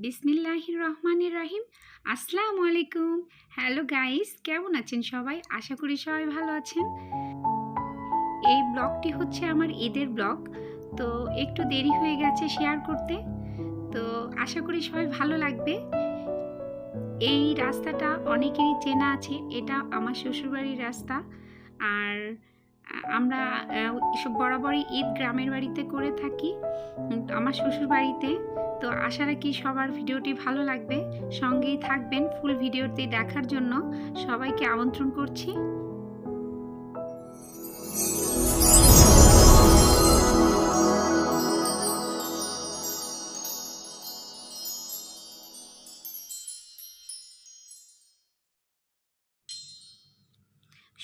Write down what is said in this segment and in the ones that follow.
বিসমিল্লাহির রহমানির রাহিম। আসসালামু আলাইকুম। হ্যালো গাইস কেমন আছেন সবাই? আশা করি সবাই ভালো আছেন। এই ব্লগটি হচ্ছে আমার ঈদের ব্লগ। তো একটু দেরি হয়ে গেছে শেয়ার করতে। তো আশা করি সবাই ভালো লাগবে। এই রাস্তাটা অনেকেরই চেনা আছে। এটা আমার শ্বশুরবাড়ির রাস্তা। আর আমরা সব বরাবরই ঈদ গ্রামের বাড়িতে করে থাকি। আমার শ্বশুর বাড়িতে তো আশা রাখি সবার ভিডিওটি ভালো লাগবে। সঙ্গেই থাকবেন ফুল ভিডিওটি দেখার জন্য। সবাইকে আমন্ত্রণ করছি।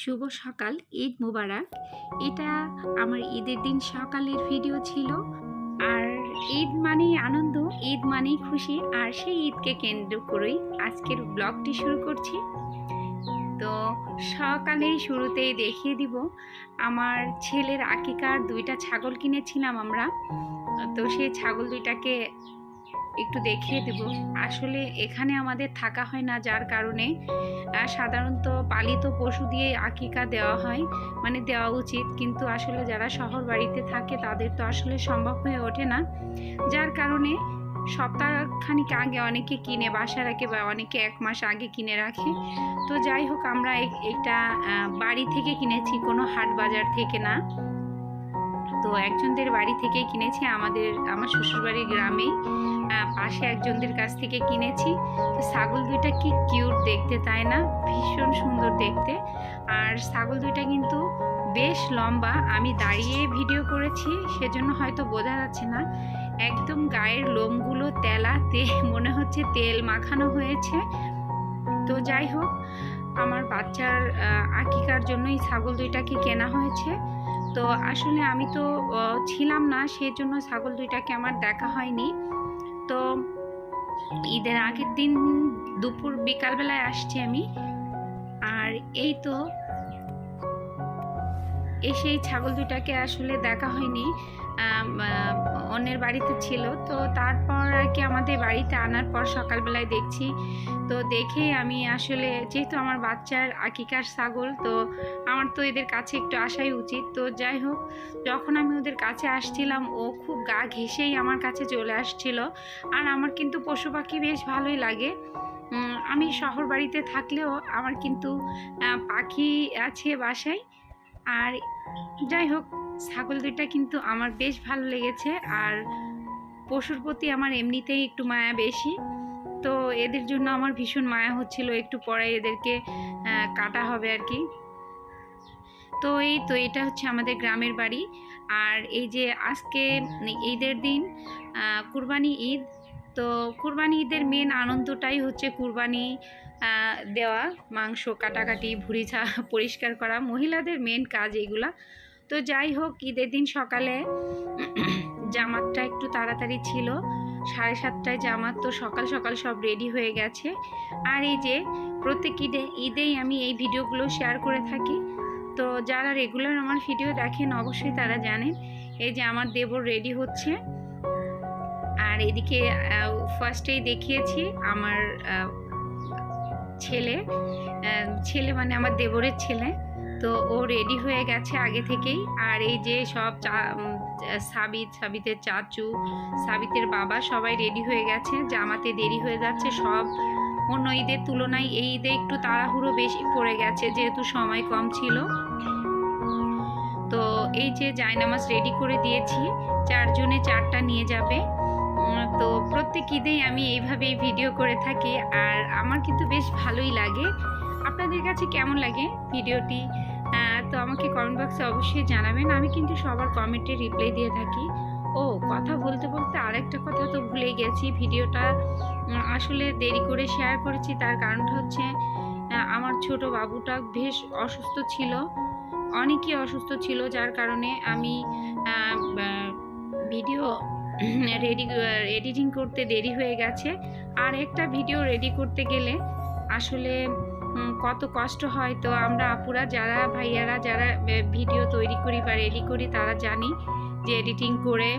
শুভ সকাল, ঈদ মুবারক। এটা আমার ঈদের দিন সকালের ভিডিও ছিল। ঈদ মানেই আনন্দ, ঈদ মানেই খুশি, আর সেই ঈদকে কেন্দ্র করেই আজকের ব্লগটি শুরু করছি। তো সকালেই শুরুতেই দেখিয়ে দিব, আমার ছেলের আকিকার দুইটা ছাগল কিনেছিলাম আমরা। তো সেই ছাগল দুইটাকে একটু দেখিয়ে দেব। আসলে এখানে আমাদের থাকা হয় না যার কারণে সাধারণত পালিত পশু দিয়ে আকিকা দেওয়া হয় মানে দেওয়া উচিত। কিন্তু আসলে যারা শহর বাড়িতে থাকে তাদের তো আসলে সম্ভব হয়ে ওঠে না। যার কারণে সপ্তাহখানিক আগে অনেকে কিনে বাসা রাখে বা অনেকে এক মাস আগে কিনে রাখে। তো যাই হোক, আমরা এটা বাড়ি থেকে কিনেছি, কোনো হাট বাজার থেকে না। তো একজনদের বাড়ি থেকে কিনেছি। আমাদের, আমার শ্বশুরবাড়ির গ্রামেই পাশে একজনদের কাছ থেকে কিনেছি। তো ছাগল দুইটা কি কিউট দেখতে, তাই না? ভীষণ সুন্দর দেখতে। আর ছাগল দুইটা কিন্তু বেশ লম্বা। আমি দাঁড়িয়ে ভিডিও করেছি, সেজন্য হয়তো বোঝা যাচ্ছে না। একদম গায়ের লোমগুলো তেলা তেলাতে, মনে হচ্ছে তেল মাখানো হয়েছে। তো যাই হোক, আমার বাচ্চার আকিকার জন্যই ছাগল দুইটাকে কেনা হয়েছে। তো আসলে আমি তো ছিলাম না সেই জন্য ছাগল দুইটাকে আমার দেখা হয়নি। তো ঈদের আগের দিন দুপুর বিকালবেলায় আসছি আমি। আর এই তো এসে এই ছাগল দুটাকে আসলে দেখা হয়নি। অন্যের বাড়িতে ছিল। তো তারপর আর কি আমাদের বাড়িতে আনার পর সকালবেলায় দেখছি। তো দেখে আমি আসলে, যেহেতু আমার বাচ্চার আকিকার ছাগল, তো আমার তো এদের কাছে একটু আসাই উচিত। তো যাই হোক, যখন আমি ওদের কাছে আসছিলাম, ও খুব গা ঘেঁষেই আমার কাছে চলে আসছিল। আর আমার কিন্তু পশু পাখি বেশ ভালোই লাগে। আমি শহর বাড়িতে থাকলেও আমার কিন্তু পাখি আছে বাসায়। আর যাই হোক ছাগল দুইটা কিন্তু আমার বেশ ভালো লেগেছে আর পশুর প্রতি আমার এমনিতেই একটু মায়া বেশি। তো এদের জন্য আমার ভীষণ মায়া হচ্ছিল একটু পরে এদেরকে কাটা হবে আর কি। তো এই তো এটা হচ্ছে আমাদের গ্রামের বাড়ি। আর এই যে আজকে ঈদের দিন কুরবানি ঈদ, তো কুরবানি ঈদের মেন আনন্দটাই হচ্ছে কুরবানি দেওয়া, মাংস, কাটাকাটি ভুড়ি ছা পরিষ্কার করা, মহিলাদের মেন কাজ এগুলা তো যাই হোক, ঈদের দিন সকালে জামাতটা একটু তাড়াতাড়ি ছিল। সাড়ে সাতটায় জামাত, তো সকাল সকাল সব রেডি হয়ে গেছে। আর এই যে প্রত্যেক ঈদে, ঈদেই আমি এই ভিডিওগুলো শেয়ার করে থাকি। তো যারা রেগুলার আমার ভিডিও দেখেন, অবশ্যই তারা জানেন, এই যে আমার দেবর রেডি হচ্ছে। আর এদিকে ফার্স্টেই দেখিয়েছি আমার ছেলে ছেলে মানে আমার দেবরের ছেলে। তো ও রেডি হয়ে গেছে আগে থেকেই। আর এই যে সব চা- সাবিত, সাবিতের চাচু, সাবিতের বাবা সবাই রেডি হয়ে গেছে। জামাতে দেরি হয়ে যাচ্ছে সব। অন্য ঈদের তুলনায় এই ঈদে একটু তাড়াহুড়ো বেশি পড়ে গেছে, যেহেতু সময় কম ছিল। তো এই যে জায়নামাজ রেডি করে দিয়েছি, চারজনে চারটা নিয়ে যাবে। তো প্রত্যেক ঈদেই আমি এইভাবেই ভিডিও করে থাকি আর আমার কিন্তু বেশ ভালোই লাগে। আপনাদের কাছে কেমন লাগে ভিডিওটি তো আমাকে কমেন্ট বক্সে অবশ্যই জানাবেন। আমি কিন্তু সবার কমেন্টে রিপ্লাই দিয়ে থাকি। ও, কথা বলতে বলতে আরেকটা কথা তো ভুলে গেছি। ভিডিওটা আসলে দেরি করে শেয়ার করেছি। তার কারণটা হচ্ছে আমার ছোট বাবুটা বেশ অসুস্থ ছিল। অনেকই অসুস্থ ছিল, যার কারণে আমি ভিডিও রেডি এডিটিং করতে দেরি হয়ে গেছে। আর একটা ভিডিও রেডি করতে গেলে আসলে কত কষ্ট হয় তো আমরা আপুরা যারা ভাইয়ারা যারা ভিডিও তৈরি করি বা রেডি করি তারা জানি যে এডিটিং করে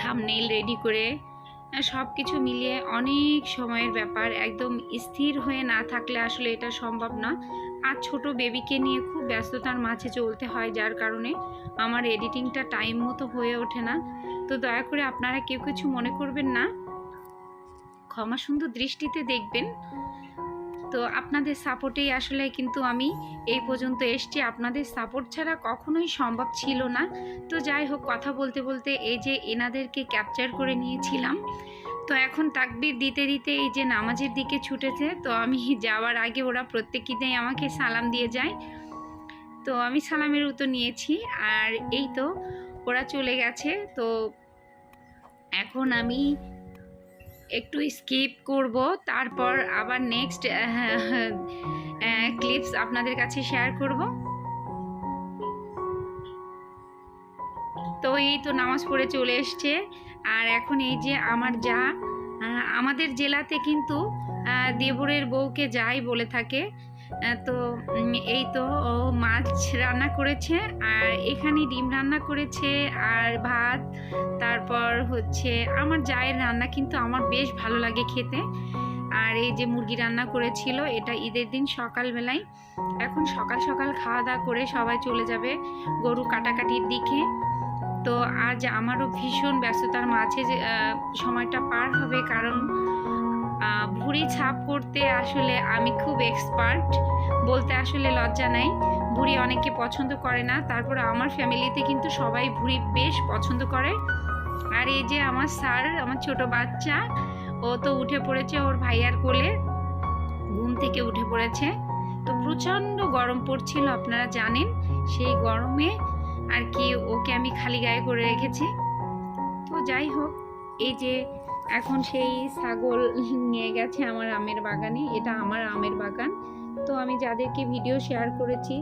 থামনেইল রেডি করে সব কিছু মিলিয়ে অনেক সময়ের ব্যাপার। একদম স্থির হয়ে না থাকলে আসলে এটা সম্ভব না। আর ছোট বেবিকে নিয়ে খুব ব্যস্ততার মাঝে চলতে হয় যার কারণে আমার এডিটিংটা টাইম মতো হয়ে ওঠে না। তো দয়া করে আপনারা কেউ কিছু মনে করবেন না। ক্ষমা সুন্দর দৃষ্টিতে দেখবেন। তো আপনাদের সাপোর্টেই আসলে কিন্তু আমি এই পর্যন্ত এসছি। আপনাদের সাপোর্ট ছাড়া কখনোই সম্ভব ছিল না। তো যাই হোক, কথা বলতে বলতে এই যে এনাদেরকে ক্যাপচার করে নিয়েছিলাম। তো এখন তাকবির দিতে দিতে এই যে নামাজের দিকে ছুটেছে, তো আমি যাওয়ার আগে ওরা প্রত্যেকদিনেই আমাকে সালাম দিয়ে যায়। তো আমি সালামের উত্তর নিয়েছি। আর এই তো ওরা চলে গেছে। তো এখন আমি একটু স্কিপ করব, তারপর আবার নেক্সট ক্লিপস আপনাদের কাছে শেয়ার করব। তো এই তো নামাজ পড়ে চলে এসছে। আর এখন এই যে আমার যা আমাদের জেলাতে কিন্তু দেবরের বউকে যাই বলে থাকে। তো এই তো ও মাছ রান্না করেছে, আর এখানে ডিম রান্না করেছে, আর ভাত, তারপর হচ্ছে আমার জায়ের রান্না কিন্তু আমার বেশ ভালো লাগে খেতে। আর এই যে মুরগি রান্না করেছিল, এটা ঈদের দিন সকালবেলায়। এখন সকাল সকাল খাওয়া দাওয়া করে সবাই চলে যাবে গরু কাটাকাটির দিকে। তো আজ আমারও ভীষণ ব্যস্ততার মাঝে সময়টা পার হবে কারণ ভুঁড়ি ছাপ করতে আসলে আমি খুব এক্সপার্ট বলতে আসলে লজ্জা নাই। ভুঁড়ি অনেকে পছন্দ করে না। তারপর আমার ফ্যামিলিতে কিন্তু সবাই ভুঁড়ি বেশ পছন্দ করে। আর এই যে আমার স্যার, আমার ছোট বাচ্চা, ও তো উঠে পড়েছে ওর ভাইয়ার কোলে। ঘুম থেকে উঠে পড়েছে। তো প্রচণ্ড গরম পড়ছিল, আপনারা জানেন। সেই গরমে আর কি ওকে আমি খালি গায়ে করে রেখেছি। তো যাই হোক, এই যে এখন সেই ছাগল নিয়ে গেছে আমার আমের বাগানে, এটা আমার আমের বাগান। তো আমি যাদেরকে ভিডিও শেয়ার করেছি,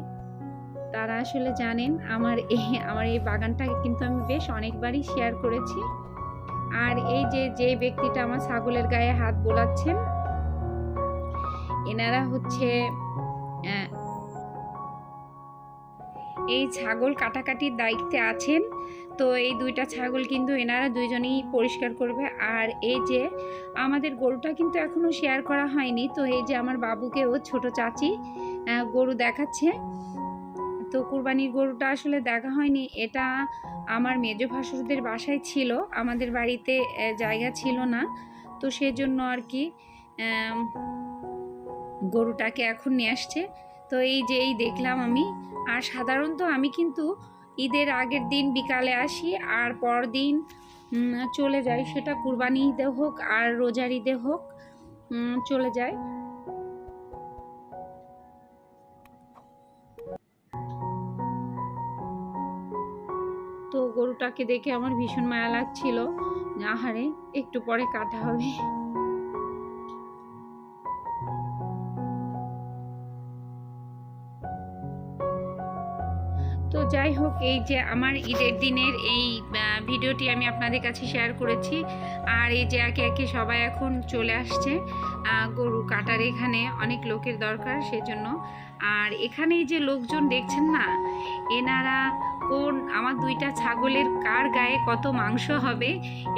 তারা আসলে জানেন আমার এই আমার এই বাগানটাকে কিন্তু আমি বেশ অনেকবারই শেয়ার করেছি। আর এই যে যে ব্যক্তিটা আমার ছাগলের গায়ে হাত বোলাচ্ছেন, এনারা হচ্ছে এই ছাগল কাটাকাটির দায়িত্বে আছেন। তো এই দুইটা ছাগল কিন্তু এনারা দুইজনেই পরিষ্কার করবে। আর এই যে আমাদের গরুটা কিন্তু এখনও শেয়ার করা হয়নি। তো এই যে আমার বাবুকে ও ছোট চাচি গরু দেখাচ্ছে। তো কুরবানির গরুটা আসলে দেখা হয়নি। এটা আমার মেজ ভাসুরদের বাসায় ছিল। আমাদের বাড়িতে জায়গা ছিল না। তো সেজন্য আর কি গরুটাকে এখন নিয়ে আসছে। তো এই যে এই দেখলাম আমি। আর সাধারণত আমি কিন্তু ঈদের আগের দিন বিকালে আসি আর পরদিন চলে যাই। সেটা কুরবানি ঈদে হোক আর রোজার ঈদে হোক চলে যায় তো গরুটাকে দেখে আমার ভীষণ মায়া লাগছিল। আহারে, একটু পরে কাটা হবে। তো যাই হোক, এই যে আমার ঈদের দিনের এই ভিডিওটি আমি আপনাদের কাছে শেয়ার করেছি। আর এই যে একে একে সবাই এখন চলে আসছে গরু কাটার এখানে অনেক লোকের দরকার সেজন্য। আর এখানে যে লোকজন দেখছেন না, এনারা কোন, আমার দুইটা ছাগলের কার গায়ে কত মাংস হবে,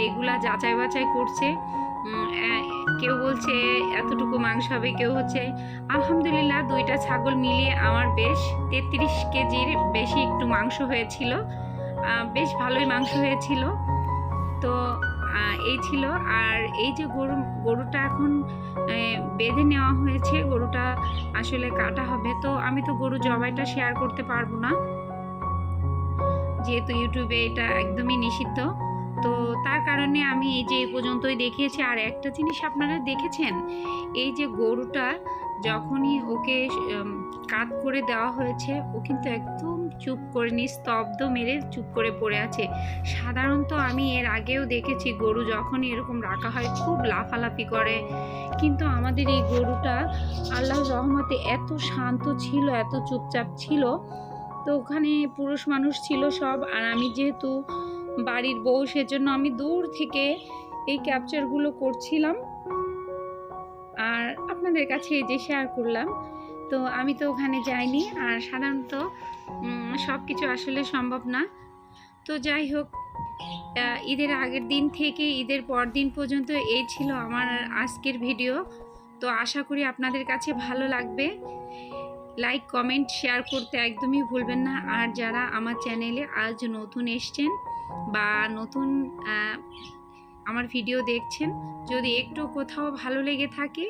এগুলা যাচাই বাছাই করছে। কেউ বলছে এতটুকু মাংস হবে, কেউ হচ্ছে, আলহামদুলিল্লাহ, দুইটা ছাগল মিলিয়ে আমার বেশ তেত্রিশ কেজির বেশি একটু মাংস হয়েছিল। বেশ ভালোই মাংস হয়েছিল। তো এই ছিল। আর এই যে গরু, গরুটা এখন বেঁধে নেওয়া হয়েছে, গরুটা আসলে কাটা হবে। তো আমি তো গরু জবাইটা শেয়ার করতে পারব না। যেহেতু ইউটিউবে এটা একদমই নিষিদ্ধ। তো তার কারণে আমি এই যে এই পর্যন্তই দেখিয়েছি। আর একটা জিনিস আপনারা দেখেছেন? এই যে গরুটা যখনই ওকে কাত করে দেওয়া হয়েছে, ও কিন্তু একদম চুপ করে, নিস্তব্ধ মেরে চুপ করে পড়ে আছে। সাধারণত আমি এর আগেও দেখেছি গরু যখনই এরকম রাখা হয়, খুব লাফালাফি করে। কিন্তু আমাদের এই গরুটা আল্লাহর রহমতে এত শান্ত ছিল, এত চুপচাপ ছিল। তো ওখানে পুরুষ মানুষ ছিল সব। আর আমি যেহেতু বাড়ির বউ, সেজন্য আমি দূর থেকে এই ক্যাপচারগুলো করছিলাম। আর আপনাদের কাছে এই যে শেয়ার করলাম, তো আমি তো ওখানে যাইনি। আর সাধারণত সব কিছু আসলে সম্ভব না। তো যাই হোক ঈদের আগের দিন থেকে ঈদের পর দিন পর্যন্ত এই ছিল আমার আজকের ভিডিও তো আশা করি আপনাদের কাছে ভালো লাগবে। লাইক কমেন্ট শেয়ার করতে একদমই ভুলবেন না। আর যারা আমার চ্যানেলে আজ নতুন এসছেন বা নতুন আমার ভিডিও দেখছেন যদি একটু কোথাও ভালো লেগে থাকে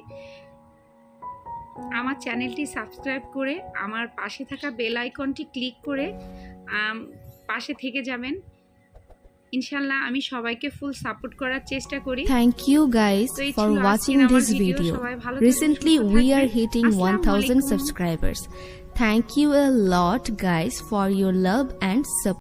আমার চ্যানেলটি সাবস্ক্রাইব করে আমার পাশে থাকা বেল আইকনটি ক্লিক করে পাশে থেকে যাবেন ইনশাল্লাহ আমি সবাইকে ফুল সাপোর্ট করার চেষ্টা করি থ্যাংক ইউ ভালো থাকবেন, Recently, সুস্থ we are থাকবেন। hitting আসসালামু 1000 আলাইকুম। subscribers. Thank you a lot, guys, for your love and support.